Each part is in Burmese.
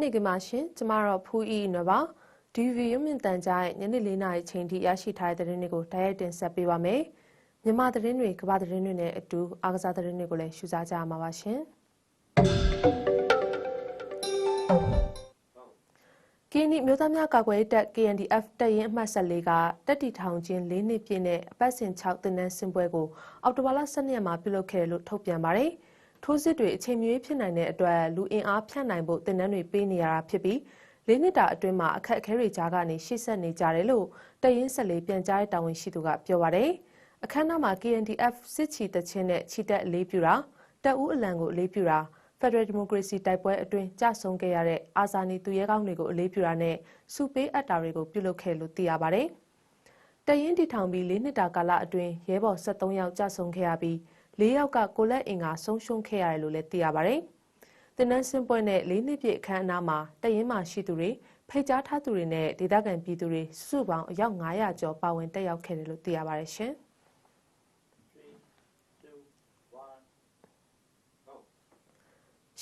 ္ဂလာညနေခင်းပါရှင်ကျမတော့ဖူးအီနွယ်ပါဒီဗီရုံမြင့်တန်ကြားရဲ့ညနေ၄နာရီချိန်ထိရရှိထားတဲ့သတင်းတွေကိုတိုက်ရိုက်တင်ဆက်ပေးပါမယ်မြန်မာသတင်းတွေကမ္ဘာသတင်းတွေနဲ့အတူအားကစားသတင်းတွေကိုလည်းရှုစားကြရမှာပါရှင်ကင်းနီမြို့သားများကာကွယ်ရေးတပ် KNDF တပ်ရင်းအမှတ်14ကတက်တီထောင်ချင်း၄နှစ်ပြည့်နဲ့အပတ်စဉ်6တင်နန်းစင်ပွဲကိုအော်တိုဘာလ12ရက်မှာပြုလုပ်ခဲ့တယ်လို့ထုတ်ပြန်ပါတယ်။ ထိုးစစ်တွေအချိန်မရွေးဖြစ်နိုင်တဲ့အတွက်လူအင်အားဖြန့်နိုင်ဖို့တင်နန်းတွေပေးနေရတာဖြစ်ပြီးလေးနှစ်တာအတွင်းမှာအခက်အခဲတွေကြားကနေရှေ့ဆက်နေကြတယ်လို့တရင်ဆက်လေးပြန်ကြားတဲ့တာဝန်ရှိသူကပြောပါတယ်။အခမ်းအနားမှာ KNDF စစ်ချီတချင်းနဲ့ချီတက်အလေးပြုတာတပ်ဦးအလံကိုအလေးပြုတာ Federal Democracy တိုက်ပွဲအတွင်းကြဆုံခဲ့ရတဲ့အာဇာနည်သူရဲကောင်းတွေကိုအလေးပြုတာနဲ့စုပေးအပ်တာတွေကိုပြုလုပ်ခဲ့လို့သိရပါတယ်။တရင်တီထောင်ပြီးလေးနှစ်တာကာလအတွင်းရဲဘော်73ယောက်ကြဆုံခဲ့ရပြီး ၄ယောက်ကကိုလက်အင်ကဆုံးရှုံးခဲ့ရတယ်လို့လည်းသိရပါတယ်။တင်နန်းစင်ပွဲနဲ့၄နှစ်ပြည့်အခမ်းအနားမှာတရင်မှရှိသူတွေဖိတ်ကြားထားသူတွေနဲ့ဒေသခံပြည်သူတွေစုစုပေါင်းအယောက်900ကျော်ပါဝင်တက်ရောက်ခဲ့တယ်လို့သိရပါတယ်ရှင်။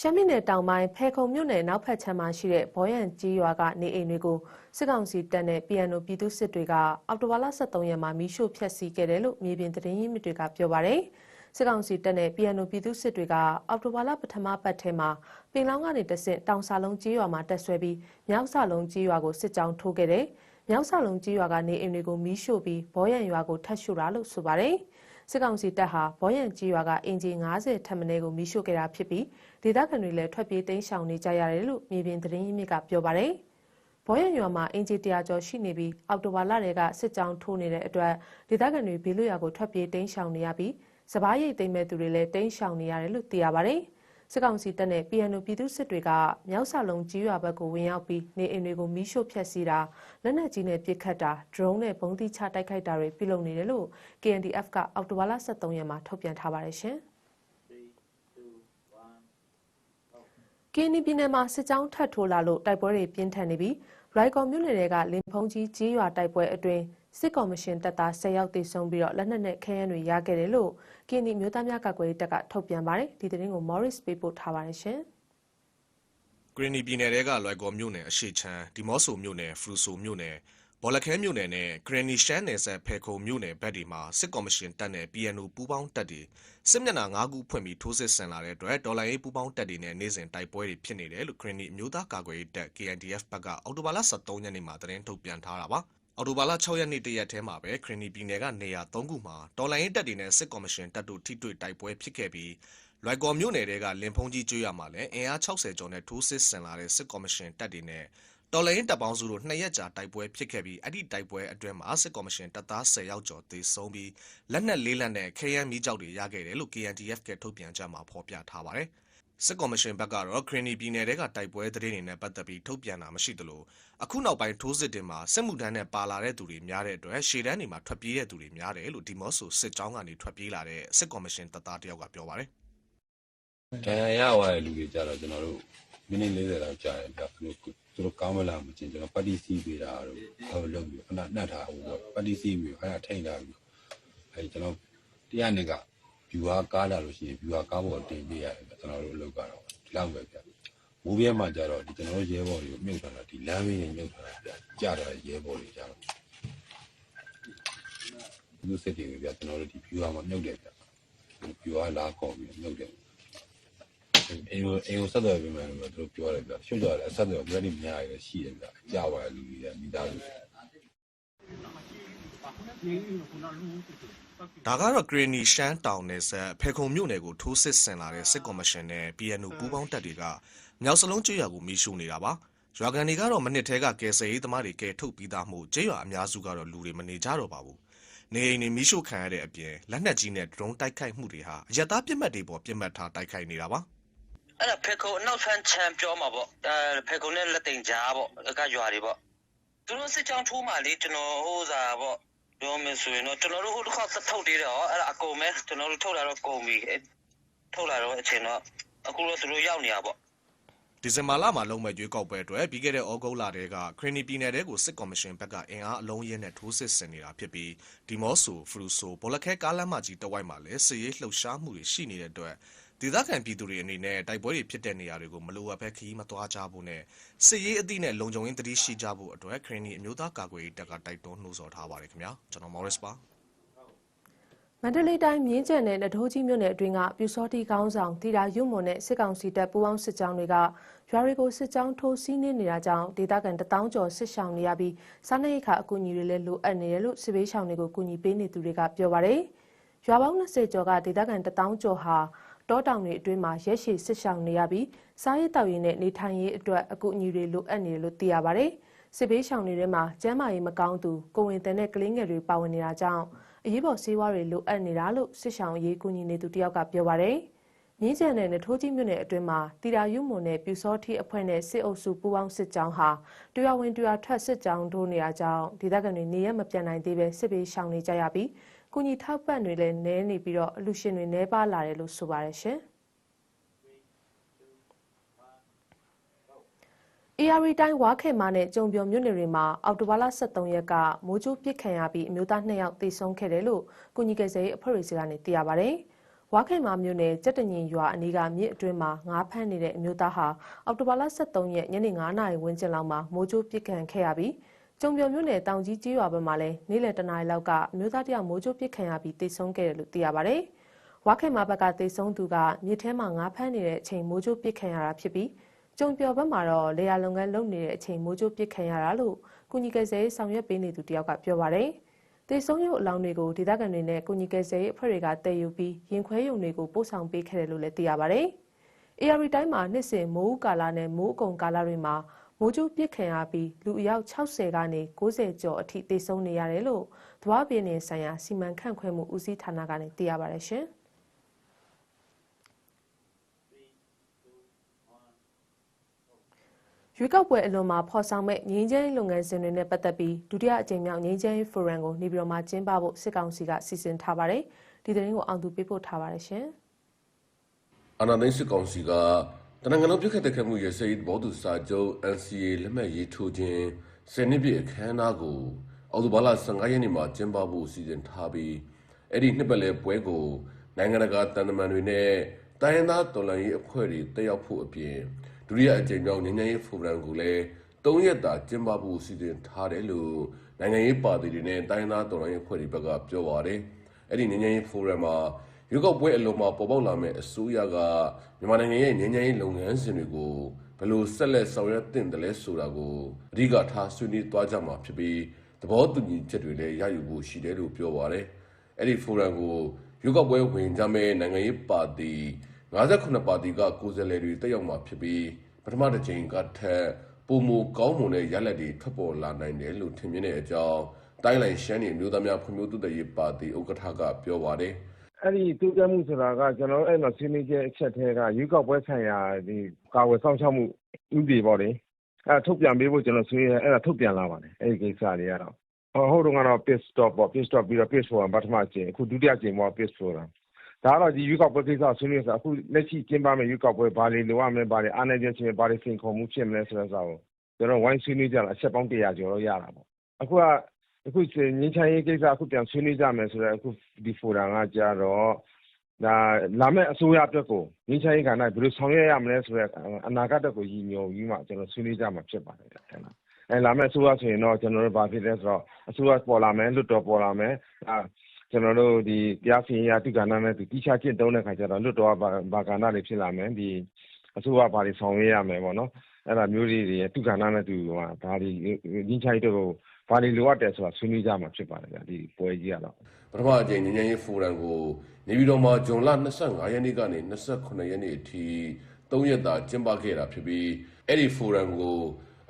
ရှမ်းပြည်နယ်တောင်ပိုင်းဖဲခုံမြို့နယ်နောက်ဖက်ခြမ်းမှာရှိတဲ့ဘောရန်ကြီးရွာကနေအိမ်တွေကိုစစ်ကောင်စီတပ်နဲ့ PNO ပြည်သူစစ်တွေကအောက်တိုဘာလ23ရက်မှာမီးရှို့ဖျက်ဆီးခဲ့တယ်လို့မြေပြင်သတင်းရင်းမြစ်တွေကပြောပါတယ်။ စစ်ကောင်စီတပ်နဲ့ PNO ပြည်သူစစ်တွေကအောက်တိုဘာလပထမပတ်ထဲမှာပင်လောင်းကနေတဆင့်တောင်စာလုံးကြီးရွာမှာတက်ဆွဲပြီးမြောက်စာလုံးကြီးရွာကိုစစ်ကြောင်းထိုးခဲ့တယ်။မြောက်စာလုံးကြီးရွာကနေအိမ်တွေကိုမီးရှို့ပြီးဘောရံရွာကိုထပ်ရှို့တာလို့ဆိုပါတယ်။စစ်ကောင်စီတပ်ဟာဘောရံကြီးရွာကအင်ဂျင်90ထပ်မင်းကိုမီးရှို့ခဲ့တာဖြစ်ပြီးဒေသခံတွေလည်းထွက်ပြေးတိမ်းရှောင်နေကြရတယ်လို့မြေပြင်သတင်းရင်းမြစ်ကပြောပါတယ်။ဘောရံရွာမှာအင်ဂျီတရာကျော်ရှိနေပြီးအောက်တိုဘာလတွေကစစ်ကြောင်းထိုးနေတဲ့အတွက်ဒေသခံတွေဘေးလွတ်ရာကိုထွက်ပြေးတိမ်းရှောင်နေရပြီး စပားရိတ်သိမ်းမဲ့သူတွေလည်းတိမ်းရှောင်နေရတယ်လို့သိရပါတယ်။စစ်ကောင်စီတပ်နဲ့ PNO ပြည်သူစစ်တွေကမြောက်ဆလုံးကြီးရွာဘက်ကိုဝင်ရောက်ပြီးနေအိမ်တွေကိုမီးရှို့ဖျက်ဆီးတာလက်နက်ကြီးနဲ့ပစ်ခတ်တာ drone နဲ့ပုံသီးချတိုက်ခိုက်တာတွေပြုလုပ်နေတယ်လို့ KNDF ကအောက်တိုဘာလ23ရက်မှာထုတ်ပြန်ထားပါတယ်ရှင်။ကင်းနီပြည်နယ်မှာစစ်ကြောင်းထပ်ထိုးလာလို့တိုက်ပွဲတွေပြင်းထန်နေပြီးရိုက်ကော်မြို့နယ်တွေကလင်ဖုံးကြီးကြီးရွာတိုက်ပွဲအတွင်း စစ်ကော်မရှင်တပ်သား10ယောက်သေဆုံးပြီးတော့လက်နက်နဲ့ခဲယမ်းတွေရခဲ့တယ်လို့ကင်းနီမျိုးသားများကာကွယ်ရေးတပ်ကထုတ်ပြန်ပါတယ်ဒီသတင်းကို Morris ပေးပို့ထားပါတယ်ရှင်ဂရင်းနီပြည်နယ်ကလွိုက်ကော်မြို့နယ်အရှိချမ်းဒီမော့ဆိုမြို့နယ်ဖရူဆိုမြို့နယ်ဘော်လခဲမြို့နယ်နဲ့ဂရန်နီရှမ်းနယ်ဆက်ဖဲခုံမြို့နယ်ဘက်တွေမှာစစ်ကော်မရှင်တပ်နဲ့ PNO ပူးပေါင်းတပ်တွေစစ်မျက်နှာ၅ခုဖွင့်ပြီးထိုးစစ်ဆင်လာတဲ့အတွက်ဒေါ်လာရေးပူးပေါင်းတပ်တွေနဲ့နေစဉ်တိုက်ပွဲတွေဖြစ်နေတယ်လို့ဂရန်နီအမျိုးသားကာကွယ်ရေးတပ် KNDF ဘက်ကအော်တိုဘာလ23ရက်နေ့မှာသတင်းထုတ်ပြန်ထားတာပါ။ အော်တိုဘာလ6ရက်နေ့တရက်ထဲမှာပဲခရနီပြည်နယ်ကနေရာ3ခုမှာတော်လိုင်းတပ်တွေနဲ့စစ်ကော်မရှင်တပ်တို့ထိတွေ့တိုက်ပွဲဖြစ်ခဲ့ပြီးလွိုက်ကော်မြို့နယ်ကလင်ဖုံးကြီးကျွော်မှာလည်းအင်အား60ကျော်နဲ့ထိုးစစ်ဆင်လာတဲ့စစ်ကော်မရှင်တပ်တွေနဲ့တော်လိုင်းတပ်ပေါင်းစုတို့နှစ်ရက်ကြာတိုက်ပွဲဖြစ်ခဲ့ပြီးအဲ့ဒီတိုက်ပွဲအတွင်းမှာစစ်ကော်မရှင်တပ်သား10ယောက်ကျော်သေဆုံးပြီးလက်နက်လေးလက်နဲ့ခဲယမ်းမီးကြောက်တွေရခဲ့တယ်လို့ KNDF ကထုတ်ပြန်ကြမှာဖော်ပြထားပါတယ်။ စစ်ကော်မရှင်ဘက်ကတော့ခရနီပြည်နယ်တဲကတိုက်ပွဲသတင်းတွေနဲ့ပတ်သက်ပြီးထုတ်ပြန်တာမရှိသလိုအခုနောက်ပိုင်းထိုးစစ်တင်မှာစစ်မှုထမ်းနဲ့ပါလာတဲ့သူတွေများတဲ့အတွက်ရှေ့တန်းတွေမှာထွက်ပြေးတဲ့သူတွေများတယ်လို့ဒီမော့ဆိုစစ်ကြောင်းကနေထွက်ပြေးလာတဲ့စစ်ကော်မရှင်တပ်သားတယောက်ကပြောပါတယ်။ဒဏ်ရာရသွားတဲ့လူတွေကြတော့ကျွန်တော်တို့မိနစ်40လောက်ကြာတယ်ဗျ။သူတို့သူတို့ကောင်းမလားမချင်းကျွန်တော်ပတ်တီစီးပေးတာတော့ဟောလုပ်ပြီးခဏနှက်ထားဟိုပတ်တီစီးပြီးအဲ့ဒါထိန်ထားပြီးအဲ့ကျွန်တော်တရားနေက ဗျူဟာကားလာလို့ရှိရင်ဗျူဟာကားပေါ်တင်ပေးရတယ်ဗျကျွန်တော်တို့အလုပ်ကတော့ဒီလောက်ပဲဗျမိုးပြဲမှာကြတော့ဒီကျွန်တော်တို့ရဲဘော်တွေကိုမြုပ်ထားတာဒီလမ်းမင်းတွေမြုပ်ထားတာဗျကြာတော့ရဲဘော်တွေကြတော့ဒီစစ်တွေဗျကျွန်တော်တို့ဒီဗျူဟာမှာမြုပ်တယ်ဗျဗျူဟာလာခေါ်ပြီးမြုပ်တယ်အင်ကိုအင်ကိုဆက်သွယ်ပေးမယ်လို့သူတို့ပြောတယ်ဗျရှုပ်ကြတယ်ဆက်သွယ် ready များရရှိတယ်ဗျကြာပါလူကြီးမိသားစု ဒါကတော့ဂရနီရှမ်းတောင်နယ်ဆက်ဖေခုံမြို့နယ်ကိုထိုးစစ်ဆင်လာတဲ့စစ်ကော်မရှင်နဲ့ PNO ပူးပေါင်းတပ်တွေကမြောက်စလုံးကျွော်ကိုမီးရှို့နေတာပါရွာကန်တွေကတော့မနစ်သေးကကယ်ဆယ်ရေးသမားတွေကယ်ထုတ်ပြီးသားမှုကျွော်အများစုကတော့လူတွေမနေကြတော့ပါဘူးနေအိမ်တွေမီးရှို့ခံရတဲ့အပြင်လက်နက်ကြီးနဲ့ဒရုန်းတိုက်ခိုက်မှုတွေဟာအရတားပြစ်မှတ်တွေပေါ်ပြစ်မှတ်ထားတိုက်ခိုက်နေတာပါအဲ့ဒါဖေခုံနောက်ဆန်းချန်ပြောမှာပေါ့အဲဖေခုံနဲ့လက်တင်ကြားပေါ့ကရွာတွေပေါ့သူတို့စစ်ကြောင်းထိုးမှလေကျွန်တော်ဟိုးစားပေါ့ ပြောမယ်ဆိုရင်တော့ကျွန်တော်တို့ဟိုတစ်ခါထုတ်သေးတယ်ဟောအဲ့ဒါအကုန်ပဲကျွန်တော်တို့ထုတ်လာတော့ကုန်ပြီထုတ်လာတော့အချိန်တော့အခုတော့သူတို့ရောက်နေတာပေါ့ဒီဇင်ဘာလမှာလုံးမဲ့ရွေးကောက်ပွဲအတွက်ပြီးခဲ့တဲ့ဩဂုတ်လတည်းကခရနီပြည်နယ်တဲကိုစစ်ကော်မရှင်ဘက်ကအင်အားအလုံးရင်းနဲ့ထိုးစစ်ဆင်နေတာဖြစ်ပြီးဒီမော့ဆိုဖရူဆိုဘောလခဲကားလမ်းမကြီးတဝိုက်မှာလည်းစစ်ရေးလှုပ်ရှားမှုတွေရှိနေတဲ့အတွက် ဒေသခံပြည်သူတွေအနေနဲ့တိုက်ပွဲတွေဖြစ်တဲ့နေရာတွေကိုမလိုအပ်ဘဲခရီးမသွားကြဖို့နဲ့စစ်ရေးအသည့်နဲ့လုံခြုံရေးတတိရှိကြဖို့အတွက်ခရင်နီအမျိုးသားကာကွယ်ရေးတပ်ကတိုက်တွန်းနှိုးဆော်ထားပါတယ်ခင်ဗျာကျွန်တော်မော်ရစ်ပါမန္တလေးတိုင်းမြင်းကျန်နဲ့နထိုးကြီးမြို့နယ်အတွင်းကပြူစောတိကောင်းဆောင်တီတာရုံမွန်နဲ့စစ်ကောင်စီတပ်ပူးပေါင်းစစ်ကြောင်းတွေကရွာတွေကိုစစ်ကြောင်းထိုးစီးနင်းနေတာကြောင့်ဒေသခံတထောင်ကျော်စစ်ဆောင်နေရပြီးစားနပ်ရိက္ခာအကူအညီတွေလည်းလိုအပ်နေတယ်လို့စစ်ဘေးရှောင်တွေကိုကူညီပေးနေသူတွေကပြောပါတယ်။ရွာပေါင်း20ကျော်ကဒေသခံတထောင်ကျော်ဟာ တောတောင်တွေအတွင်းမှာရက်ရှည်စစ်ဆောင်နေရပြီးစားရေးတောက်ရေးနဲ့နေထိုင်ရေးအတွက်အကူအညီတွေလိုအပ်နေတယ်လို့သိရပါတယ်။စစ်ဘေးရှောင်တွေထဲမှာကျန်းမာရေးမကောင်းသူကိုဝင်တဲ့နဲ့ကလေးငယ်တွေပါဝင်နေတာကြောင့်အရေးပေါ်ဆေးဝါးတွေလိုအပ်နေတာလို့စစ်ဆောင်အရေးကူညီနေသူတယောက်ကပြောပါတယ်။မြင်းကျန်နဲ့နထိုးကြီးမြို့နယ်အတွင်းမှာတီရာယုမွန်နဲ့ပြူစောထီအဖွဲ့နဲ့စစ်အုပ်စုပူးပေါင်းစစ်ကြောင်းဟာတရွာဝင်တရွာထွက်စစ်ကြောင်းထိုးနေရကြောင်းဒေသခံတွေနေရမပြန်နိုင်သေးပဲစစ်ပေးရှောင်နေကြရပြီး ကုညီထောက်ပံ့တွေလည်းနည်းနေပြီးတော့အလူရှင်တွေနှဲပါလာတယ်လို့ဆိုပါတယ်ရှင်။ AR တိုင်းဝါခေမာနဲ့ကြုံပြော်မြို့နယ်တွေမှာအောက်တိုဘာလ23ရက်ကမိုးကြိုးပစ်ခံရပြီးအမျိုးသား2ယောက်သေဆုံးခဲ့တယ်လို့ကုညီကယ်ဆယ်ရေးအဖွဲ့တွေစီကနေသိရပါဗျ။ဝါခေမာမြို့နယ်ကြက်တညင်ရွာအနီးကမြစ်အတွင်းမှာငါးဖမ်းနေတဲ့အမျိုးသားဟာအောက်တိုဘာလ23ရက်ညနေ9နာရီဝန်းကျင်လောက်မှာမိုးကြိုးပစ်ခံခဲ့ရပြီး ကျုံပြော်မြို့နယ်တောင်ကြီးကျေးရွာဘက်မှာလည်းနေ့လယ်တနာရီလောက်ကအမျိုးသားတယောက်မိုးကြိုးပစ်ခံရပြီးသေဆုံးခဲ့တယ်လို့သိရပါဗျ။ဝါခေမာဘက်ကသေဆုံးသူကမြစ်ထဲမှာငါးဖမ်းနေတဲ့အချိန်မိုးကြိုးပစ်ခံရတာဖြစ်ပြီးကျုံပြော်ဘက်မှာတော့လေယာလုပ်ငန်းလုပ်နေတဲ့အချိန်မိုးကြိုးပစ်ခံရတာလို့ကုညီကယ်ဆယ်ရေးဆောင်ရွက်ပေးနေသူတယောက်ကပြောပါတယ်။တေဆုံးရုပ်အလောင်းတွေကိုဒေသခံတွေနဲ့ကုညီကယ်ဆယ်ရေးအဖွဲ့တွေကတည်ယူပြီးရင်ခွဲရုံတွေကိုပို့ဆောင်ပေးခဲ့တယ်လို့လည်းသိရပါတယ်။ AR တိုင်းမှာနှစ်စဉ်မိုးဦးကာလနဲ့မိုးအကုံကာလတွေမှာ မိုးကြိုးပစ်ခံရပြီးလူအယောက်60ကနေ90ကျော်အထိတေဆုံးနေရတယ်လို့သဘာဝပြည်နယ်ဆိုင်ရာစီမံခန့်ခွဲမှုဦးစီးဌာနကနေသိရပါတယ်ရှင်။ရွေးကောက်ပွဲအလွန်မှာဖော်ဆောင်မဲ့ငင်းချမ်းလုပ်ငန်းစဉ်တွေနဲ့ပတ်သက်ပြီးဒုတိယအကြိမ်မြောက်ငင်းချမ်းဖိုရမ်ကိုနေပြည်တော်မှာကျင်းပဖို့စစ်ကောင်စီကစီစဉ်ထားပါတယ်။ဒီသတင်းကိုအောင်သူပေးပို့ထားပါတယ်ရှင်။အာနာသိန်းစစ်ကောင်စီက တနင်္ဂနွေပြုတ်ခတ်တဲ့ခမှုရဲ့စေတဘောသူစာချုပ် NCA လက်မှတ်ရေးထိုးခြင်းစနစ်ပြည့်အခမ်းအနားကိုအော်တိုဘာလ15ရက်နေ့မှာကျင်းပဖို့စီစဉ်ထားပြီးအဲ့ဒီနှစ်ပတ်လည်ပွဲကိုနိုင်ငံတကာတန်တမန်တွေနဲ့တိုင်းရင်းသားတော်လှန်ရေးအဖွဲ့တွေတက်ရောက်ဖို့အပြင်ဒုတိယအကြိမ်မြောက်နိုင်ငံရေးဖိုရမ်ကိုလည်း၃ရက်တာကျင်းပဖို့စီစဉ်ထားတယ်လို့နိုင်ငံရေးပါတီတွေနဲ့တိုင်းရင်းသားတော်လှန်ရေးအဖွဲ့တွေဘက်ကပြောပါတယ်။အဲ့ဒီနိုင်ငံရေးဖိုရမ်မှာ ရွေးကောက်ပွဲအလုံးမှာပေါ်ပေါက်လာမဲ့အစိုးရကမြန်မာနိုင်ငံရဲ့ငញ្ញရေးလုပ်ငန်းစဉ်တွေကိုဘယ်လိုဆက်လက်ဆောင်ရွက်တင်တယ်လဲဆိုတာကိုအဓိကထားဆွေးနွေးသွားကြမှာဖြစ်ပြီးသဘောတူညီချက်တွေလည်းရယူဖို့ရှိတယ်လို့ပြောပါတယ်။အဲ့ဒီဖိုရမ်ကိုရွေးကောက်ပွဲဝင်ကြမဲ့နိုင်ငံရေးပါတီ58ပါတီကကိုယ်စားလှယ်တွေတက်ရောက်မှာဖြစ်ပြီးပထမတစ်ချိန်ကထက်ပုံမကောင်းမွန်တဲ့ရလဒ်တွေထွက်ပေါ်လာနိုင်တယ်လို့ထင်မြင်တဲ့အကြောင်းတိုင်းလိုင်ရှမ်းနေမျိုးသားများဖွံ့ဖြိုးတိုးတက်ရေးပါတီဥက္ကဋ္ဌကပြောပါတယ်။ အဲ့ဒီတိုးတက်မှုဆိုတာက ကျွန်တော်တို့ အဲ့မှာ ဆွေးနွေးချက်အချက်ထဲက ရွေးကောက်ပွဲဆိုင်ရာဒီကာဝယ်ဆောင်ရှောက်မှု ဥပဒေပေါ့လေ အဲ့ထုတ်ပြန်ပေးဖို့ ကျွန်တော်ဆွေးနွေးအဲ့ဒါ ထုတ်ပြန်လာပါတယ် အဲ့ဒီကိစ္စတွေကတော့ ဟိုတုန်းကတော့ pit stop ပေါ့ pit stop ပြီးတော့ pit forum ပထမအကြိမ် အခု ဒုတိယအကြိမ်ပေါ့ pit forum ဒါကတော့ဒီရွေးကောက်ပွဲကိစ္စဆွေးနွေးတာ အခုလက်ရှိ ကျင်းပမယ့် ရွေးကောက်ပွဲ ဘာတွေလိုအပ်မလဲ ဘာတွေ အားနည်းချက်ရှိမလဲ ဘာတွေ စိန်ခေါ်မှုဖြစ်မလဲ ဆိုတဲ့ဥစ္စာကို ကျွန်တော်ဝိုင်းဆွေးနွေးကြတာ အချက်ပေါင်း100ကျော်တော့ ရတာပေါ့ အခုက အခုငင်းချမ်းရေးကိစ္စ အခုပြန်ဆွေးနွေးကြမယ်ဆိုတော့အခုဒီဖိုရမ်ကကြတော့ဒါလာမယ့်အစိုးရအတွက်ကိုငင်းချမ်းရေးကဏ္ဍ ဘယ်လိုဆောင်ရွက်ရမလဲဆိုတော့အနာဂတ်အတွက်ကို ရည်ညွှန်ပြီးမှ ကျွန်တော်ဆွေးနွေးကြမှာ ဖြစ်ပါတယ်အဲ့ဒါအဲလာမယ့်အစိုးရဆိုရင်တော့ကျွန်တော်တို့ဘာဖြစ်လဲဆိုတော့ အစိုးရပေါ်လာမယ် လွတ်တော်ပေါ်လာမယ်အဲကျွန်တော်တို့ဒီတရားစီရင်ရေးအတုကဏ္ဍနဲ့တိကျကျင့်သုံးတဲ့ခါကျတော့ လွတ်တော်က ဘာကဏ္ဍတွေ ဖြစ်လာမယ်ဒီအစိုးရ ဘာတွေဆောင်ရွက်ရမယ်ပေါ့နော်အဲ့ဒါမျိုးတွေအတုကဏ္ဍနဲ့တူဟာဒါဒီငင်းချမ်းရေးတို့ ဘာတွေလိုအပ်တယ်ဆိုတာဆွေးနွေးကြမှာဖြစ်ပါတယ်ဗျဒီပွဲကြီးကတော့ပထမအကြိမ်ငញ្ញရေးဖိုရမ်ကိုနေပြည်တော်မှာဇွန်လ25ရက်နေ့ကနေ28ရက်နေ့အထိ3ရက်တာကျင်းပခဲ့တာဖြစ်ပြီးအဲ့ဒီဖိုရမ်ကို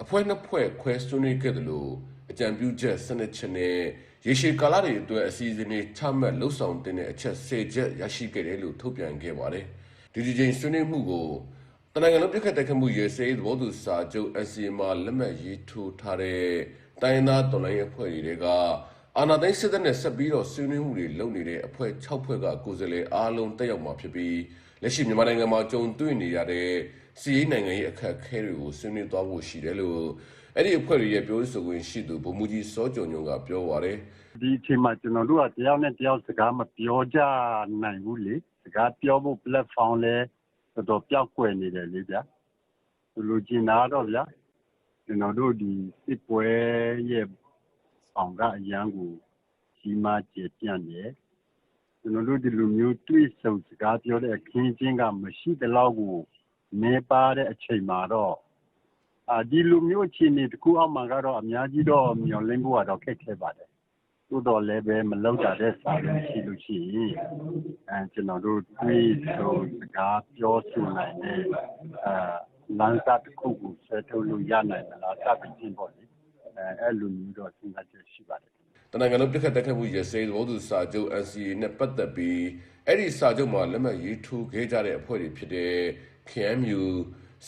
အဖွဲ့နှစ်ဖွဲ့ခွဲဆွေးနွေးခဲ့တယ်လို့အကြံပြုချက်စနစ်ချက်နဲ့ရေရှည်ကာလတွေအတွက်အစီအစဉ်တွေချမှတ်လှုပ်ဆောင်တဲ့အချက်10ချက်ရရှိခဲ့တယ်လို့ထုတ်ပြန်ခဲ့ပါတယ်ဒီဒီချိန်ဆွေးနွေးမှုကိုတနင်္ဂနွေပြစ်ခတ်တိုက်ခတ်မှုရေစဲသဘောတူစာချုပ် SCMA လက်မှတ်ရေးထိုးထားတဲ့ တိုင်းသားတော်လိုင်းအဖွဲ့တွေကအာနာသိန်းစစ်တပ်နဲ့ဆက်ပြီးတော့ဆွေးနွေးမှုတွေလုပ်နေတဲ့အဖွဲ့6ဖွဲ့ကကိုယ်စားလှယ်အားလုံးတက်ရောက်မှာဖြစ်ပြီးလက်ရှိမြန်မာနိုင်ငံမှာကြုံတွေ့နေရတဲ့စီးရေးနိုင်ငံရေးအခက်အခဲတွေကိုဆွေးနွေးသွားဖို့ရှိတယ်လို့အဲ့ဒီအဖွဲ့တွေရဲ့ပြောဆိုခွင့်ရှိသူဗိုလ်မှူးကြီးစောကျော်ညွန့်ကပြောပါရယ်ဒီအချိန်မှာကျွန်တော်တို့ကတယောက်နဲ့တယောက်စကားမပြောကြနိုင်ဘူးလေတကားပြောဖို့ platform လည်းတော်တော်ပျောက်ကွယ်နေတယ်လေဗျာဆိုလိုချင်တာကတော့ဗျာ ကျွန်တော်တို့ဒီစစ်ပွဲရဲ့အောင်ကအရန်ကိုကြီးမားကျေပြန့်တယ်ကျွန်တော်တို့ဒီလိုမျိုးတွေ့ဆုံစကားပြောတဲ့အခင်းချင်းကမရှိတဲ့လောက်ကိုနေပါတဲ့အချိန်မှာတော့အာဒီလိုမျိုးအခြေအနေတစ်ခုအောက်မှာကတော့အများကြီးတော့မျှော်လင့်ဖို့ကတော့ခက်ခဲပါတယ်သို့တော်လည်းပဲမလောက်တာတဲ့စာလို့ရှိလို့ရှိရင်အဲကျွန်တော်တို့တွေ့ဆုံစကားပြောဆိုနိုင်တဲ့အာ လမ်းစာတစ်ခုကိုဆက်ထုတ်လို့ရနိုင်မလားစသဖြင့်ပေါ့လေအဲအဲ့လိုမျိုးတော့စဉ်းစားချက်ရှိပါတယ်တနင်္ဂနွေပြခတ်တက်ခတ်မှုရစေသဘောတူစာချုပ် NCA နဲ့ပတ်သက်ပြီးအဲ့ဒီစာချုပ်မှာလက်မှတ်ရေးထိုးခဲ့ကြတဲ့အဖွဲ့တွေဖြစ်တဲ့ KMU,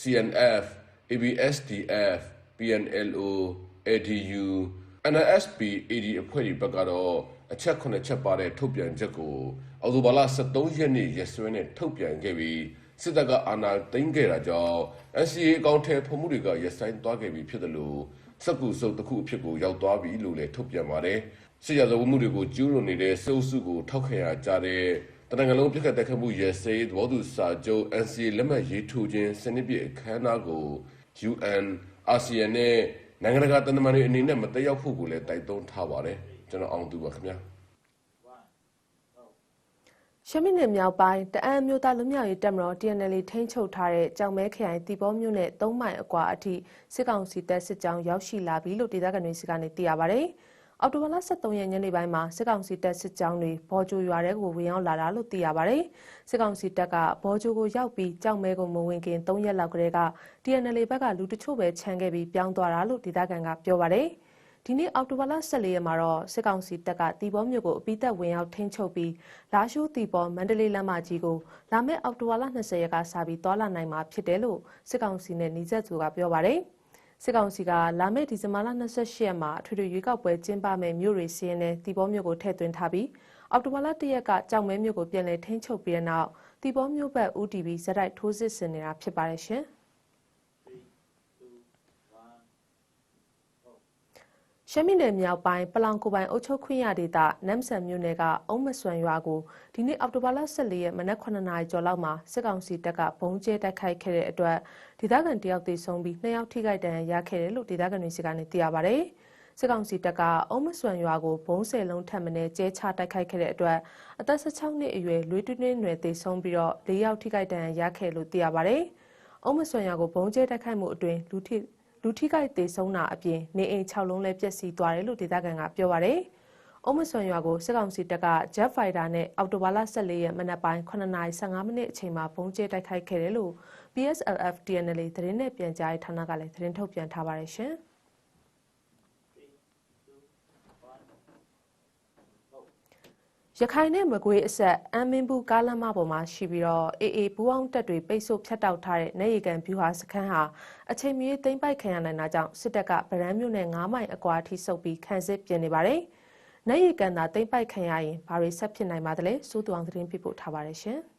CNF, ABSDF, PNLO, ADU, NSP, AD အဖွဲ့တွေဘက်ကတော့အချက်9ချက်ပါတဲ့ထုတ်ပြန်ချက်ကိုအော်တိုဘာလ23ရက်နေ့ရက်စွဲနဲ့ထုတ်ပြန်ခဲ့ပြီး စစ်တပ်ကအာဏာသိမ်းခဲ့တာကြောင့် NCA အကောင့်ထဲပုံမှုတွေကရက်ဆိုင်သွားခဲ့ပြီးဖြစ်တယ်လို့စက်ကူစုပ်တစ်ခုအဖြစ်ကို ရောက်သွားပြီလို့လည်း ထုတ်ပြန်ပါတယ်။စစ်ရဇဝမှုတွေကို ကျူးလွန်နေတဲ့စုပ်စုကို ထောက်ခံရကြတဲ့ တနင်္ဂနွေလုံးပြစ်ခတ်တက်ခတ်မှုရဲစေး သဘောတူစာချုပ် NCA လက်မှတ်ရေးထိုးခြင်းစနစ်ပြည့် အခမ်းအနားကို UN, ASEAN နဲ့ နိုင်ငံတကာတန်တမန်တွေအနေနဲ့ မတက်ရောက်ဖို့ကိုလည်း တိုက်တွန်းထားပါတယ်။ကျွန်တော် အောင်သူပါခင်ဗျာ။ ရှမ်းပြည်နယ်မြောက်ပိုင်းတအံမျိုးသားလူမျိုးရေးတပ်မတော် TNL ထိန်းချုပ်ထားတဲ့ကြောင်မဲခရိုင်တီဘောမြို့နယ်၃မိုင်အကွာအထိစစ်ကောင်စီတပ်စစ်ကြောင်းရောက်ရှိလာပြီလို့ဒေသခံတွေစီကနေသိရပါဗျ။အော်တိုဘာလ23ရက်ညနေပိုင်းမှာစစ်ကောင်စီတပ်စစ်ကြောင်းတွေဘော်ဂျိုရွာထဲကိုဝင်ရောက်လာတာလို့သိရပါဗျ။စစ်ကောင်စီတပ်ကဘော်ဂျိုကိုရောက်ပြီးကြောင်မဲကိုမဝင်ခင်3ရက်လောက်ကလေးက TNL ဘက်ကလူတချို့ပဲခြံခဲ့ပြီးပြောင်းသွားတာလို့ဒေသခံကပြောပါဗျ။ ဒီနေ့အောက်တိုဘာလ14ရက်မှာတော့စစ်ကောင်စီတပ်ကတီဘောမြို့ကိုအပိသက်ဝင်ရောက်ထိန်းချုပ်ပြီးလာရှိုးတီဘောမန္တလေးလမ်းမကြီးကိုလာမယ့်အောက်တိုဘာလ20ရက်ကစပြီးတွာလာနိုင်မှာဖြစ်တယ်လို့စစ်ကောင်စီနဲ့နှီးဆက်သူကပြောပါတယ်။စစ်ကောင်စီကလာမယ့်ဒီဇင်ဘာလ28ရက်မှာအထွေထွေရွေးကောက်ပွဲကျင်းပမယ့်မြို့တွေစီးရင်နဲ့တီဘောမြို့ကိုထည့်သွင်းထားပြီးအောက်တိုဘာလ1ရက်ကကြောင်မဲမြို့ကိုပြန်လည်ထိန်းချုပ်ပြီးတဲ့နောက်တီဘောမြို့ဘက် UTV ဇက်တိုက်ထိုးစစ်ဆင်နေတာဖြစ်ပါတယ်ရှင်။ ရှမ်းပြည်နယ်မြောက်ပိုင်းပလောင်ကိုပိုင်အုပ်ချုပ်ခွင့်ရဒေသနမ်ဆန်မြို့နယ်ကအုံးမဆွမ်ရွာကိုဒီနေ့အောက်တိုဘာလ14ရက်မနက်9နာရီကျော်လောက်မှာစစ်ကောင်စီတပ်ကဘုံကျဲတိုက်ခိုက်ခဲ့တဲ့အတွက်ဒေသခံတယောက်သေဆုံးပြီးနှစ်ယောက်ထိခိုက်ဒဏ်ရာရခဲ့တယ်လို့ဒေသခံတွေစီကနေသိရပါဗျ။စစ်ကောင်စီတပ်ကအုံးမဆွမ်ရွာကိုဘုံဆယ်လုံးထပ်မံကျဲချတိုက်ခိုက်ခဲ့တဲ့အတွက်အသက်16နှစ်အရွယ်လွေးတွင်းတွင်းနယ်သေဆုံးပြီးတော့၄ယောက်ထိခိုက်ဒဏ်ရာရခဲ့လို့သိရပါဗျ။အုံးမဆွမ်ရွာကိုဘုံကျဲတိုက်ခိုက်မှုအတွင်းလူထိ လူထိခိုက်သေးဆုံးတာအပြင်နေအိမ်6လုံးလည်းပျက်စီးသွားတယ်လို့ဒေသခံကပြောပါရယ်။အုံးမဆွန်ရွာကိုစစ်ကောင်စီတပ်က Jet Fighter နဲ့အောက်တိုဘာလ14ရက်မနက်ပိုင်း9:15မိနစ်အချိန်မှာပုံကျဲတိုက်ခိုက်ခဲ့တယ်လို့ PSLF TNL သတင်းနဲ့ပြန်ကြားရေးဌာနကလည်းသတင်းထုတ်ပြန်ထားပါတယ်ရှင်။ ရခိုင်နဲ့မကွေးအဆက်အမ်းမင်းဘူးကားလမ်းမပေါ်မှာရှိပြီးတော့အေအေပူအောင်တက်တွေပိတ်ဆို့ဖြတ်တောက်ထားတဲ့နေရီကန်ဗျူဟာစခန်းဟာအချိန်မီသိမ်းပိုက်ခံရနိုင်တာကြောင့်စစ်တပ်ကဗရန်မြို့နယ်9မိုင်အကွာထိဆုပ်ပြီးခန်းစစ်ပြင်နေပါတယ်။နေရီကန်သာသိမ်းပိုက်ခံရရင်ဘာတွေဆက်ဖြစ်နိုင်ပါသလဲစိုးသူအောင်သတင်းပြပို့ထားပါတယ်ရှင်။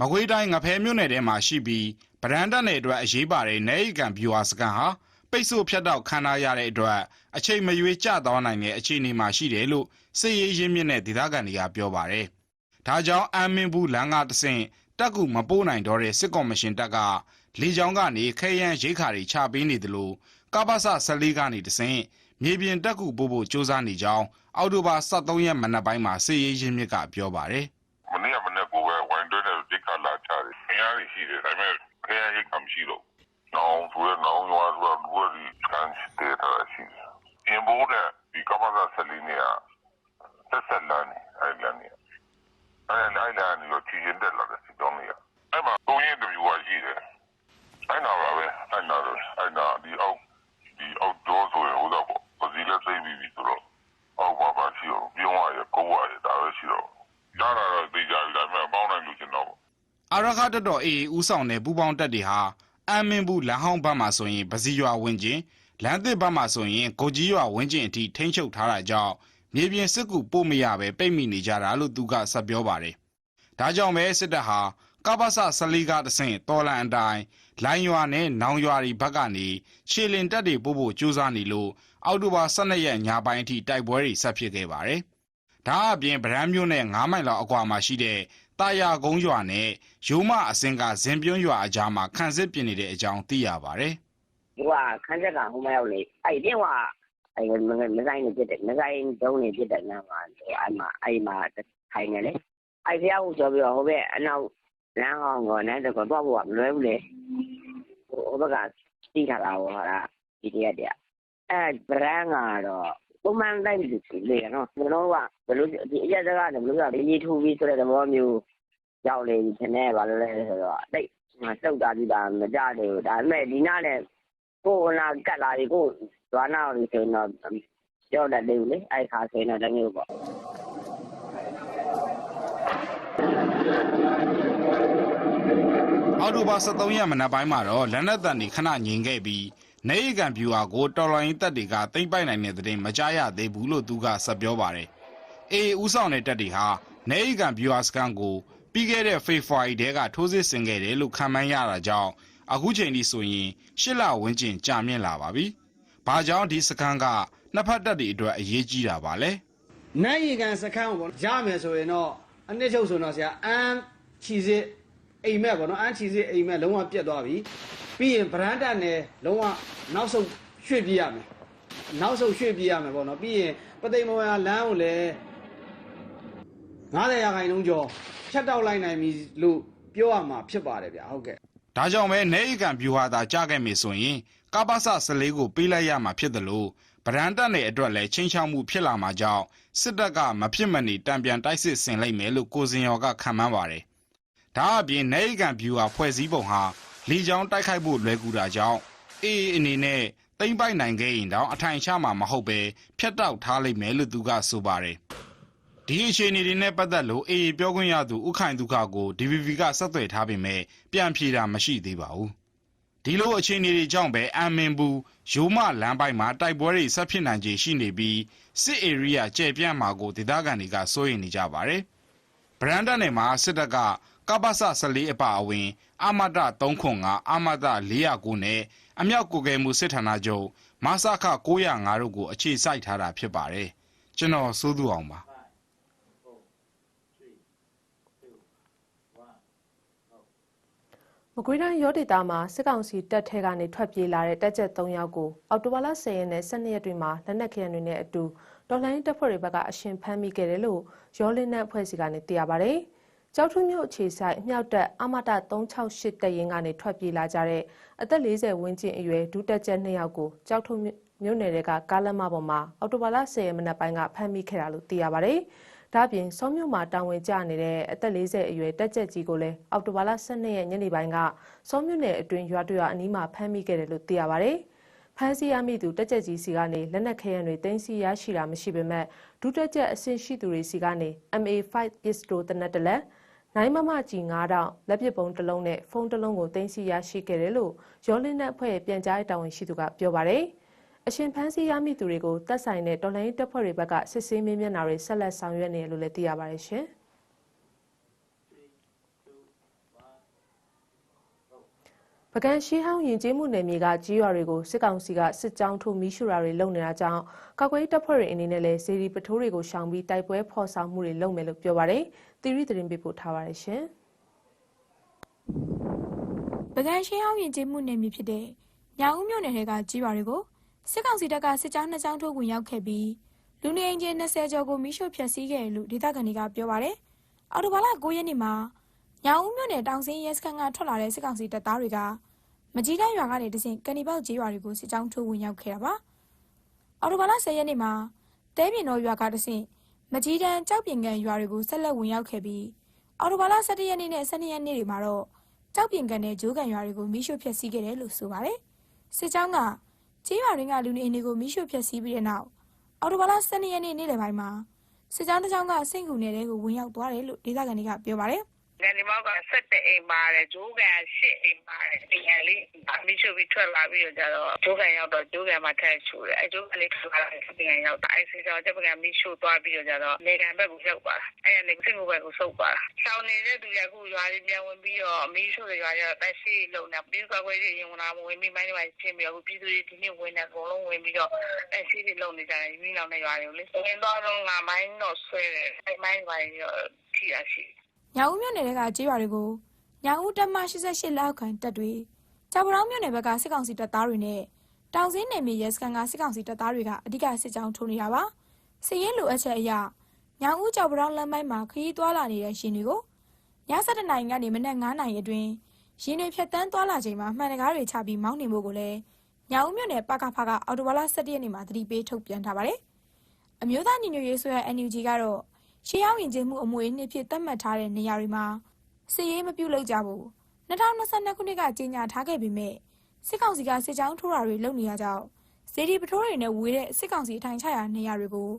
မကွေးတိုင်းငဖဲမြို့နယ်ထဲမှာရှိပြီးဗရန်တက်နယ်အတွက်အရေးပါတဲ့နေရီကန်ဗျူဟာစကန်ဟာပိတ်ဆို့ဖြတ်တောက်ခံထားရတဲ့အတွက် အချိန်မရွေးကျသွားနိုင်တဲ့အခြေအနေမှာရှိတယ်လို့စစ်ရေးရင်းမြစ်နဲ့ဒေသခံတွေကပြောပါတယ်။ဒါကြောင့်အမ်းမင်းဘူးလမ်းကတဆင့်တက်ကူမပို့နိုင်တော့တဲ့စစ်ကော်မရှင်တပ်ကလေကြောင်းကနေခဲယမ်းရိတ်ခါတွေချပေးနေတယ်လို့ကပ္ပစ14ကနေတဆင့်မြေပြင်တက်ကူပို့ဖို့စ조사နေကြောင်းအောက်တိုဘာ23ရက်မနက်ပိုင်းမှာစစ်ရေးရင်းမြစ်ကပြောပါတယ်။မနေ့ကမနေ့ကဝိုင်းတွဲတဲ့ဒီကလာချတယ်။ခရမ်းရှိတယ်ဒါပေမဲ့ခရမ်းရိတ်ကမရှိတော့။နောင်ဆိုရနောင်ရွာဆိုလူရီကန်စတေတာရှိတယ်။ အင်ဘောတဲ့ဒီကမ္ဘာဆလီနီယာဆက်ဆက်လာနေအဲ့လနေ။အဲ့လိုက်လာနေလို့ချီရင်တက်လာတဲ့စစ်တောင်းနေရ။အဲ့မှာကိုရင်တဗျူဟာရှိတယ်။အဲ့နာပါပဲအဲ့နာအဲ့နာဒီအောက်ဒီအောက်တော့ဆိုရင်ဟိုတော့ပစီလက်သိပြီးပြီဆိုတော့အောက်မှာပါရှိတော့ပြုံးရရကိုဝရဒါပဲရှိတော့ဒါတော့သိကြပြီဒါပေမဲ့ပေါင်းနိုင်လို့ကျွန်တော်အာရခတက်တော်အေဦးဆောင်တဲ့ပူပေါင်းတက်တွေဟာအမ်းမင်းဘူးလမ်းဟောင်းဘက်မှာဆိုရင်ပစီရွာဝင်းကျင် လမ်းသစ်ဘက်မှာဆိုရင်ကိုကြီးရွာဝင်းကျင်အထိထိန်းချုပ်ထားတာကြောင့်မြေပြင်စစ်ကူပို့မရပဲပိတ်မိနေကြတာလို့သူကဆက်ပြောပါတယ်။ဒါကြောင့်ပဲစစ်တပ်ဟာကပ္ပစ14ကတဆင့်တော်လန်အတိုင်းလိုင်းရွာနဲ့နောင်ရွာတွေဘက်ကနေခြေလင်တက်တွေပို့ဖို့ကြိုးစားနေလို့အောက်တိုဘာ12ရက်ညပိုင်းအထိတိုက်ပွဲတွေဆက်ဖြစ်ခဲ့ပါတယ်။ဒါအပြင်ဗရမ်းမြို့နဲ့9မိုင်လောက်အကွာမှာရှိတဲ့တာယာကုန်းရွာနဲ့ရိုးမအစင်ကဇင်ပြုံးရွာအကြားမှာခန့်စစ်ပြင်နေတဲ့အကြောင်းသိရပါတယ် သူကခန်းချက်ကဟိုမရောက်လေအဲ့ဒီကအဲ့မမဆိုင်နေပြတဲ့မဆိုင်တုံးနေပြတဲ့နာမှာအဲ့မှာအဲ့မှာထိုင်နေလေအဲ့ဖျားကိုဆိုပြီးတော့ဟိုဘက်အနောက်လမ်းဟောင်းကနေတော့တော့ဖို့ကမလွယ်ဘူးလေဟိုဘက်ကတီးထားတာဟောတာဒီတရက်တည်းအဲ့ဗရန်ကတော့ပုံမှန်တိုင်းလူစီလေနော်ကျွန်တော်ကဘယ်လိုဒီအရက်စကားကဘယ်လိုလဲရေးထူပြီးဆိုတဲ့သဘောမျိုးရောက်လေဒီနေ့ဘာလို့လဲဆိုတော့တိတ်မတုတ်တာဒီပါမကြတယ်ဘူးဒါပေမဲ့ဒီနားနဲ့ ကိုယ်လာကတ်လာပြီကိုဇွာနာလို့ဆိုရင်တော့ပြောတတ်တယ်လေအဲ့ခါဆိုရင်တော့တမျိုးပေါ့အော်တိုဘာ23ရက်မနက်ပိုင်းမှာတော့လက်နက်တန်တွေခဏငြိမ်ခဲ့ပြီးနေရီကန်ဗျူဟာကိုတော်လိုင်းတပ်တွေကတိမ့်ပိုက်နိုင်တဲ့တဲ့မကြားရသေးဘူးလို့သူကဆက်ပြောပါတယ်။အေဦးဆောင်တဲ့တပ်တွေဟာနေရီကန်ဗျူဟာစကန်ကိုပြီးခဲ့တဲ့ဖေဖော်ဝါရီထဲကထိုးစစ်ဆင်ခဲ့တယ်လို့ခန့်မှန်းရတာကြောင့် အခုချိန်ထိဆိုရင်ရှစ်လဝန်းကျင်ကြာမြင့်လာပါပြီ။ဘာကြောင့်ဒီစကန်ကနှစ်ဖက်တပ်တွေအတွက်အရေးကြီးတာပါလဲ။နိုင်ရီကန်စခန်းကိုပေါ့ရမယ်ဆိုရင်တော့အနှစ်ချုပ်ဆိုတော့ဆရာအန်းချီစစ်အိမ်မက်ပေါ့နော်အန်းချီစစ်အိမ်မက်လုံးဝပြတ်သွားပြီပြီးရင်ဗရန်တက်နယ်လုံးဝနောက်ဆုံးရွှေ့ပြေးရမယ်နောက်ဆုံးရွှေ့ပြေးရမယ်ပေါ့နော်ပြီးရင်ပသိမ်မောရလမ်းကိုလည်း90ရာခိုင်နှုန်းကျော်ဖြတ်တောက်လိုက်နိုင်ပြီလို့ပြောရမှာဖြစ်ပါတယ်ဗျာဟုတ်ကဲ့ ဒါကြောင့်ပဲနေဧကန်ဗျူဟာသာကြားခဲ့မယ်ဆိုရင်ကပ္ပစ14ကိုပေးလိုက်ရမှာဖြစ်တယ်လို့ဗရန်တက်နယ်အတွက်လည်းချင်းချောက်မှုဖြစ်လာမှာကြောင့်စစ်တပ်ကမဖြစ်မနေတံပြန်တိုက်စစ်ဆင်လိုက်မယ်လို့ကိုစင်ရော်ကခံမှန်းပါတယ်။ဒါအပြင်နေဧကန်ဗျူဟာဖွဲ့စည်းပုံဟာလီချောင်းတိုက်ခိုက်ဖို့လွယ်ကူတာကြောင့်အေးအနေနဲ့တိမ့်ပိုက်နိုင်ခဲ့ရင်တောင်အထိုင်ချမှာမဟုတ်ပဲဖျက်တောက်ထားလိုက်မယ်လို့သူကဆိုပါတယ်။ ဒီအခြေအနေတွေနဲ့ပတ်သက်လို့အေးပြောခွင့်ရသူဥခိုင်ဒုက္ခကို DVB ကဆက်သွယ်ထားပေမဲ့ ပြန်ဖြေတာမရှိသေးပါဘူး။ဒီလိုအခြေအနေတွေကြောင့်ပဲအမ်မင်ဘူးရိုးမလမ်းပိုင်းမှာ တိုက်ပွဲတွေဆက်ဖြစ်နိုင်ခြေရှိနေပြီး စစ်ဧရိယာကျယ်ပြန့်မှာကို ဒေသခံတွေက စိုးရိမ်နေကြပါတယ်။ဗရန်ဒတ်နယ်မှာ စစ်တပ်က ကပ္ပစ14အပါအဝင် အမတ305အမတ409နဲ့ အမြောက်ကိုကယ်မှုစစ်ဌာနချုပ်မဆခ905တို့ကို အခြေစိုက်ထားတာဖြစ်ပါတယ်။ကျွန်တော် စိုးသူအောင်ပါ။ မကွေးတိုင်းရောဒေတာမှာစစ်ကောင်စီတပ်ထဲကနေထွက်ပြေးလာတဲ့တပ်ချက်3ယောက်ကိုအော်တိုဘာလ10ရက်နဲ့12ရက်တွေမှာလက်နက်ခဲယမ်းတွေနဲ့အတူတော်လိုင်းတပ်ဖွဲ့တွေဘက်ကအရှင်ဖမ်းမိခဲ့တယ်လို့ရောလင်းတဲ့အဖွဲ့စီကနေသိရပါဗျ။ကြောက်ထုမြို့အခြေဆိုင်အမြောက်တပ်အမတ368တပ်ရင်းကနေထွက်ပြေးလာကြတဲ့အသက်40ဝန်းကျင်အရွယ်ဒုတက်ချက်2ယောက်ကိုကြောက်ထုမြို့နယ်တွေကကားလမ်းမပေါ်မှာအော်တိုဘာလ10ရက်မနက်ပိုင်းကဖမ်းမိခဲ့တာလို့သိရပါဗျ။ ဒါ့အပြင်စောမြို့မှာတာဝန်ကျနေတဲ့အသက်40အရွယ်တက်ချက်ကြီးကိုလည်းအောက်တိုဘာလ12ရက်ညနေပိုင်းကစောမြို့နယ်အတွင်းရွာတွရွာအနီးမှာဖမ်းမိခဲ့တယ်လို့သိရပါဗျ။ဖမ်းဆီးရမိသူတက်ချက်ကြီးစီကနေလက်နက်ခဲယမ်းတွေတင်းစီရရှိတာမရှိပေမဲ့ဒုတက်ချက်အဆင့်ရှိသူတွေစီကနေ MA5 pistol တနက်တလက်နိုင်မမကြီး9000လက်ပစ်ပုံတစ်လုံးနဲ့ဖုန်းတစ်လုံးကိုတင်းစီရရှိခဲ့တယ်လို့ရောလင်းတဲ့အဖွဲ့ရဲ့ပြန်ကြားရေးတာဝန်ရှိသူကပြောပါတယ်။ အရှင်ဖမ်းဆီးရမိသူတွေကိုတပ်ဆိုင်တဲ့တော်လိုင်းတပ်ဖွဲ့တွေဘက်ကစစ်ဆေးမေးမြန်းတာတွေဆက်လက်ဆောင်ရွက်နေတယ်လို့လည်းသိရပါတယ်ရှင်။ပကံရှိဟောင်းယဉ်ကျေးမှုနယ်မြေကကြီးရွာတွေကိုစစ်ကောင်စီကစစ်ကြောင်းထိုးမီးရှို့တာတွေလုပ်နေတာကြောင့်ကောက်ကွေးတပ်ဖွဲ့တွေအနေနဲ့လည်းစေရီပထိုးတွေကိုရှောင်ပြီးတိုက်ပွဲဖော်ဆောင်မှုတွေလုပ်မယ်လို့ပြောပါတယ်။တီရီသတင်းပေးပို့ထားပါတယ်ရှင်။ပကံရှင်းအောင်ရင်ကျေးမှုနယ်မြေဖြစ်တဲ့ညောင်ဦးမြို့နယ်ထဲကကြီးရွာတွေကို စစ်ကောင်စီတပ်ကစစ်ကြောင်းနှစ်ကြောင်းထိုးဝင်ရောက်ခဲ့ပြီးလူနေအိမ်ချင်း20ကျော်ကိုမိရှို့ဖျက်ဆီးခဲ့တယ်လို့ဒေသခံတွေကပြောပါတယ်။အော်တိုဘာလ9ရက်နေ့မှာညောင်ဦးမြို့နယ်တောင်စင်းရဲစခန်းကထွက်လာတဲ့စစ်ကောင်စီတပ်သားတွေကမကြီးတန်းရွာကနေတဆင့်ကန်ဒီပေါက်ကြီးရွာတွေကိုစစ်ကြောင်းထိုးဝင်ရောက်ခဲ့တာပါ။အော်တိုဘာလ10ရက်နေ့မှာတဲပြင်တော်ရွာကတဆင့်မကြီးတန်းကြောက်ပြင်ကန်ရွာတွေကိုဆက်လက်ဝင်ရောက်ခဲ့ပြီးအော်တိုဘာလ17ရက်နေ့နဲ့12ရက်နေ့တွေမှာတော့ကြောက်ပြင်ကန်နဲ့ဂျိုးကန်ရွာတွေကိုမိရှို့ဖျက်ဆီးခဲ့တယ်လို့ဆိုပါတယ်။စစ်ကြောင်းက ကျေးရွာရင်းကလူနေအိမ်တွေကိုမိရှို့ဖျက်ဆီးပြီးတဲ့နောက်အော်တိုဘာလ12ရက်နေ့နေ့လယ်ပိုင်းမှာစစ်ကြောင်းတစ်ကြောင်းကစိတ်ကူနယ်တဲကိုဝင်ရောက်သွားတယ်လို့ဒေသခံတွေကပြောပါတယ် ငန်ဒီမောက်က7အိမ်ပါတယ်ဂျိုးကန်8အိမ်ပါတယ်အိမ်ကလေးအမိရှုပြီးထွက်လာပြီးတော့ကြတော့ဂျိုးကန်ရောက်တော့ဂျိုးကန်မှာထက်ချူတယ်အဲဂျိုးကန်လေးထွက်လာတယ်ပြင်ကန်ရောက်တာအဲစီကြောင့်တက်ပကန်မိရှုသွားပြီးတော့ကြတော့လေကန်ဘက်ကိုရောက်သွားတာအဲကနေစင်ကိုဘက်ကိုဆုတ်သွားတာရှောင်းနေတဲ့သူရအခုရွာလေးပြန်ဝင်ပြီးတော့အမိရှုတွေရွာရတက်ရှိလုံနေပြီးကွက်ခွဲကြီးရင်ဝင်လာမဝင်ပြီးမိုင်းတွေချင်းပြီးအခုပြည်သူတွေဒီနေ့ဝင်နေအကုန်လုံးဝင်ပြီးတော့တက်ရှိတွေလုံနေကြတယ်မိလောင်တဲ့ရွာတွေကိုလေဝင်တော့တော့ငါမိုင်းတော့ဆွဲတယ်အဲမိုင်းတွေတော့ထိရရှိ ညောင်ဦးမြို့နယ်ကကြေးရွာတွေကိုညောင်ဦးတပ်မ88လက်အောက်ခံတပ်တွေကြာပတောင်းမြို့နယ်ဘက်ကစစ်ကောင်စီတပ်သားတွေနဲ့တောင်စင်းနယ်မြေရဲစခန်းကစစ်ကောင်စီတပ်သားတွေကအဓိကစစ်ကြောင်းထိုးနေတာပါစစ်ရေးလိုအပ်ချက်အရညောင်ဦးကြောက်ပတောင်းလမ်းပိုင်းမှာခရီးသွားလာနေတဲ့ရှင်တွေကိုည7:00နာရီကနေမနက်9:00နာရီအတွင်းရင်တွေဖြတ်တန်းသွားလာချိန်မှာမှန်တကားတွေချပြီးမောင်းနှင်ဖို့ကိုလည်းညောင်ဦးမြို့နယ်ပကဖကအော်တိုဘာလ17ရက်နေ့မှာသတိပေးထုတ်ပြန်ထားပါတယ်အမျိုးသားညီညွတ်ရေးဆိုရ NUG ကတော့ ရှေးရောက်ရင်ကျင်းမှုအမွေနှစ်ဖြစ်သတ်မှတ်ထားတဲ့နေရာတွေမှာစစ်ရေးမပြုလုပ်ကြဘူး2022ခုနှစ်ကကြေညာထားခဲ့ပေမဲ့စစ်ကောင်စီကစစ်ကြောင်းထိုးတာတွေလုပ်နေရကြောင်းဇေဒီပထိုးတွေနဲ့ဝေးတဲ့စစ်ကောင်စီအထိုင်ချရာနေရာတွေကို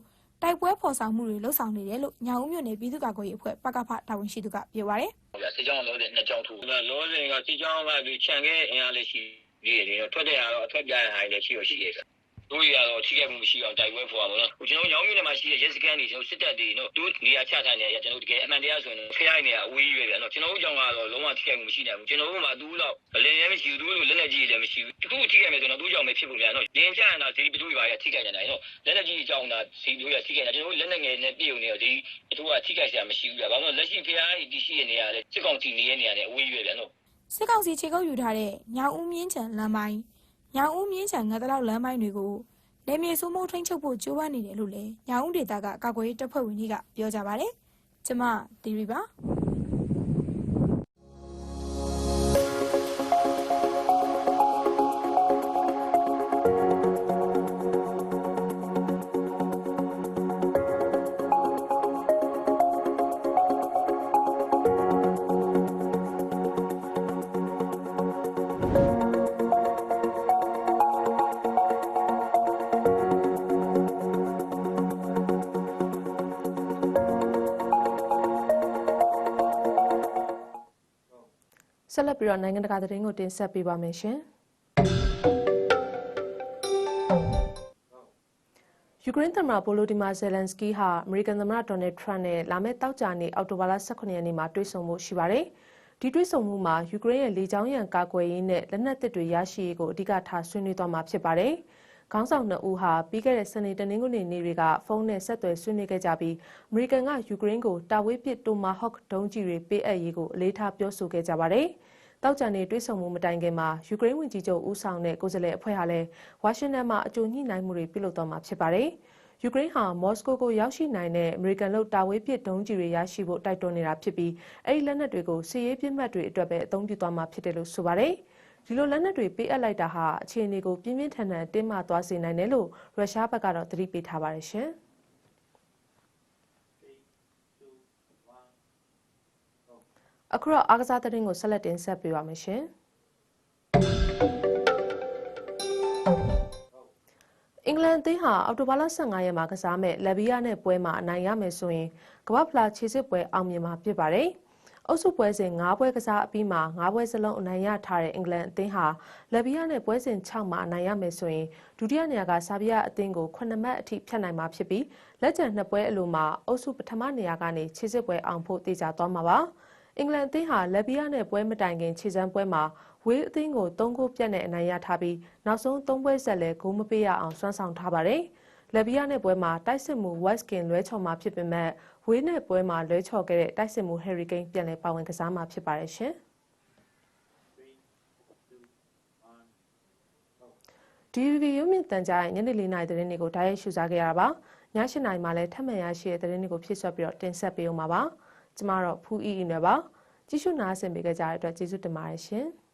တိုက်ပွဲဖော်ဆောင်မှုတွေလှုပ်ဆောင်နေတယ်လို့ညောင်ဦးမြို့နယ်ပြည်သူ့ကာကွယ်ရေးအဖွဲ့ပကဖတာဝန်ရှိသူကပြောပါရယ်ဟုတ်ဗျာစစ်ကြောင်းလို့တဲ့နှစ်ကြောင်းထိုးလောစင်ကစစ်ကြောင်းကဒီခြံခဲ့အင်အားလေးရှိသေးတယ်ထွက်တဲ့အားတော့အထွက်ပြရဟိုင်းလည်းရှိရရှိရတယ် တို့ရတော့ထိခိုက်မှုမရှိအောင်တိုက်ပွဲဖော်ရမှာနော်။ကျွန်တော်ညောင်းမြို့နယ်မှာရှိတဲ့ရဲစခန်းတွေကျွန်တော်စစ်တပ်တွေနော်တို့နေရာချထားနေရကျွန်တော်တကယ်အမှန်တရားဆိုရင်ဖျားနေရအဝေးကြီးပဲဗျာနော်။ကျွန်တော်တို့ကြောင့်ကတော့လုံးဝထိခိုက်မှုမရှိနိုင်ဘူး။ကျွန်တော်တို့မှာသူ့လောက်အလင်းရဲမရှိဘူးသူတို့လက်လက်ကြီးလည်းမရှိဘူး။တခုထိခိုက်မယ်ဆိုတော့သူ့ကြောင့်ပဲဖြစ်ဖို့ဗျာနော်။ရင်ချရတာဒီပတူတွေပါရထိခိုက်ကြတယ်နော်။လက်လက်ကြီးအကြောင်းတာဒီလိုရထိခိုက်ကြကျွန်တော်တို့လက်နဲ့ငယ်နဲ့ပြည်ုံနေတော့ဒီပတူကထိခိုက်စရာမရှိဘူးဗျာ။ဘာလို့လက်ရှိဖျားကြီးတရှိရနေရလဲစစ်ကောင်စီနေရနေရတယ်အဝေးကြီးပဲဗျာနော်။စစ်ကောင်စီခြေကုပ်ယူထားတဲ့ညောင်ဦးမြင်းချံလမ်းပိုင်း ညောင်ဦးမြင်းချံငါးတလောက်လမ်းပိုင်းတွေကိုလေမြေစိုးမိုးထိန်းချုပ်ဖို့ကြိုးပမ်းနေတယ်လို့လည်းညောင်ဦးဒေသကကာကွယ်ရေးတပ်ဖွဲ့ဝင်တွေကပြောကြပါတယ်။ကျမတီရီပါ။ ဆက်လက်ပြီးတော့နိုင်ငံတကာသတင်းကိုတင်ဆက်ပေးပါမယ်ရှင်။ယူကရိန်းသမ္မတဗိုလိုဒီမာဇယ်လန်စကီဟာအမေရိကန်သမ္မတဒေါ်နယ်ထရန့်နဲ့လာမယ့်တောက်ကြနေ့အောက်တိုဘာလ18ရက်နေ့မှာတွေ့ဆုံဖို့ရှိပါတယ်။ဒီတွေ့ဆုံမှုမှာယူကရိန်းရဲ့လေကြောင်းရန်ကာကွယ်ရေးနဲ့လက်နက်သစ်တွေရရှိရေးကိုအဓိကထားဆွေးနွေးသွားမှာဖြစ်ပါတယ်။ ခေါင်းဆောင်နှစ်ဦးဟာပြီးခဲ့တဲ့စနေတနင်္ဂနွေနေ့တွေကဖုန်းနဲ့ဆက်သွယ်ဆွေးနွေးခဲ့ကြပြီးအမေရိကန်ကယူကရိန်းကိုတာဝေးပစ်တိုမာဟော့ဒုံးကျည်တွေပေးအပ်ရေးကိုအလေးထားပြောဆိုခဲ့ကြပါတယ်။တောက်ကြံနေတွဲဆုံမှုမတိုင်ခင်မှာယူကရိန်းဝန်ကြီးချုပ်ဦးဆောင်တဲ့ကိုယ်စားလှယ်အဖွဲ့ဟာလည်းဝါရှင်တန်မှာအကြိုညှိနှိုင်းမှုတွေပြုလုပ်သွားမှာဖြစ်ပါတယ်။ယူကရိန်းဟာမော်စကိုကိုရောက်ရှိနိုင်တဲ့အမေရိကန်လို့တာဝေးပစ်ဒုံးကျည်တွေရရှိဖို့တိုက်တွန်းနေတာဖြစ်ပြီးအဲ့ဒီလက်နက်တွေကိုစစ်ရေးပြစ်မှတ်တွေအတွက်ပဲအသုံးပြုသွားမှာဖြစ်တယ်လို့ဆိုပါတယ်။ ဒီလိုလက်နက်တွေပေးအပ်လိုက်တာဟာအခြေအနေကိုပြင်းပြင်းထန်ထန်တင်းမာသွားစေနိုင်တယ်လို့ရုရှားဘက်ကတော့သတိပေးထားပါတယ်ရှင်။အခုတော့အားကစားသတင်းကိုဆက်လက်တင်ဆက်ပေးပါမယ်ရှင်။အင်္ဂလန်အသင်းဟာအောက်တိုဘာလ15ရက်မှာကစားမဲ့လက်ဗီးယားနဲ့ပွဲမှာအနိုင်ရမယ်ဆိုရင်ကမ္ဘာဖလားခြေစစ်ပွဲအောင်မြင်မှာဖြစ်ပါတယ်။ အုပ်စုပွဲစဉ်၅ပွဲကစားအပြီးမှာ၅ပွဲစလုံးအနိုင်ရထားတဲ့အင်္ဂလန်အသင်းဟာလက်ဗီးယားနဲ့ပွဲစဉ်6မှာအနိုင်ရမယ်ဆိုရင်ဒုတိယနေရာကဆာဘီယာအသင်းကို9မှတ်အထိဖြတ်နိုင်မှာဖြစ်ပြီးလက်ကျန်နှစ်ပွဲအလိုမှာအုပ်စုပထမနေရာကနေခြေစစ်ပွဲအောင်ဖို့တည်ကြသွားမှာပါ။အင်္ဂလန်အသင်းဟာလက်ဗီးယားနဲ့ပွဲမတိုင်ခင်ခြေစမ်းပွဲမှာဝေးအသင်းကို၃ဂိုးပြတ်နဲ့အနိုင်ရထားပြီးနောက်ဆုံး၃ပွဲဆက်လဲဂိုးမပေးရအောင်စွမ်းဆောင်ထားပါတယ်။လက်ဗီးယားနဲ့ပွဲမှာတိုက်စစ်မှု Westkin လွဲချော်မှာဖြစ်ပေမဲ့ ဝေးနဲ့ပွဲမှာလွဲချော်ခဲ့တဲ့တိုက်စစ်မှု Harry Kane ပြန်လည်ပါဝင်ကစားမှာဖြစ်ပါတယ်ရှင်။ DVB ရုပ်မြင့်တန်ကြားရဲ့ညနေ၄နာရီသတင်းတွေကိုဓာတ်ရိုက်ရှုစားခဲ့ရတာပါ။ည၈နာရီမှာလည်းထပ်မံရရှိတဲ့သတင်းတွေကိုဖြည့်ဆွတ်ပြီးတော့တင်ဆက်ပေးအောင်ပါပါ။ကျမတော့ဖူးအီအီနယ်ပါ။ကြည့်ရှုနားဆင်ပေးကြတဲ့အတွက်ကျေးဇူးတင်ပါတယ်ရှင်။